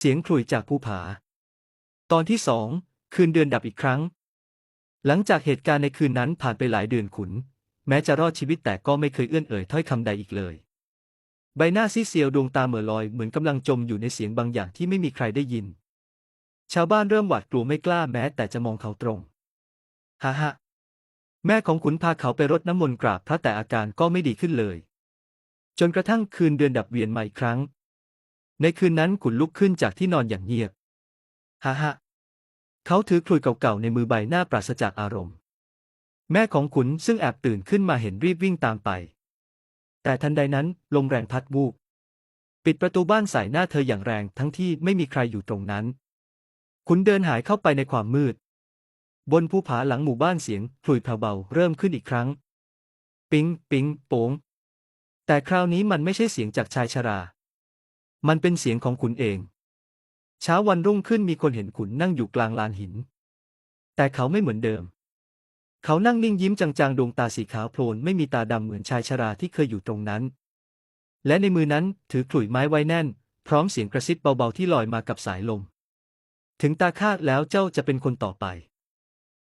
เสียงขลุ่ยจากภูผา ตอนที่สอง คืนเดือนดับอีกครั้ง หลังจากเหตุการณ์ในคืนนั้นผ่านไปหลายเดือนขุน แม้จะรอดชีวิตแต่ก็ไม่เคยเอื้อนเอ่ยถ้อยคำใดอีกเลย ใบหน้าซีเซียวดวงตาเหม่อลอยเหมือนกำลังจมอยู่ในเสียงบางอย่างที่ไม่มีใครได้ยิน ชาวบ้านเริ่มหวาดกลัวไม่กล้าแม้แต่จะมองเขาตรงฮ่าฮ่าแม่ของขุนพาเขาไปรดน้ำมนต์กราบพระแต่อาการก็ไม่ดีขึ้นเลย จนกระทั่งคืนเดือนดับเวียนมาอีกครั้ง ในคืนนั้นขุนลุกขึ้นจากที่นอนอย่างเงียบฮ่าฮ่าเขาถือคลุยเก่าๆในมือใบหน้าปราศจากอารมณ์ แม่ของขุนซึ่งแอบตื่นขึ้นมาเห็นรีบวิ่งตามไป แต่ทันใดนั้นลมแรงพัดวูบปิดประตูบ้านใส่หน้าเธออย่างแรงทั้งที่ไม่มีใครอยู่ตรงนั้น ขุนเดินหายเข้าไปในความมืด บนภูผาหลังหมู่บ้านเสียงคลุยเบาๆเริ่มขึ้นอีกครั้ง ปิ๊งปิ๊งโป๋งแต่คราวนี้มันไม่ใช่เสียงจากชายชรา มันเป็นเสียงของขุนเอง เช้าวันรุ่งขึ้นมีคนเห็นขุนนั่งอยู่กลางลานหิน แต่เขาไม่เหมือนเดิม เขานั่งนิ่งยิ้มจางๆ ดวงตาสีขาวโพลนไม่มีตาดำเหมือนชายชราที่เคยอยู่ตรงนั้น และในมือนั้นถือขลุ่ยไม้ไว้แน่น พร้อมเสียงกระซิบเบาๆที่ลอยมากับสายลม ถึงตาข้าแล้วเจ้าจะเป็นคนต่อไป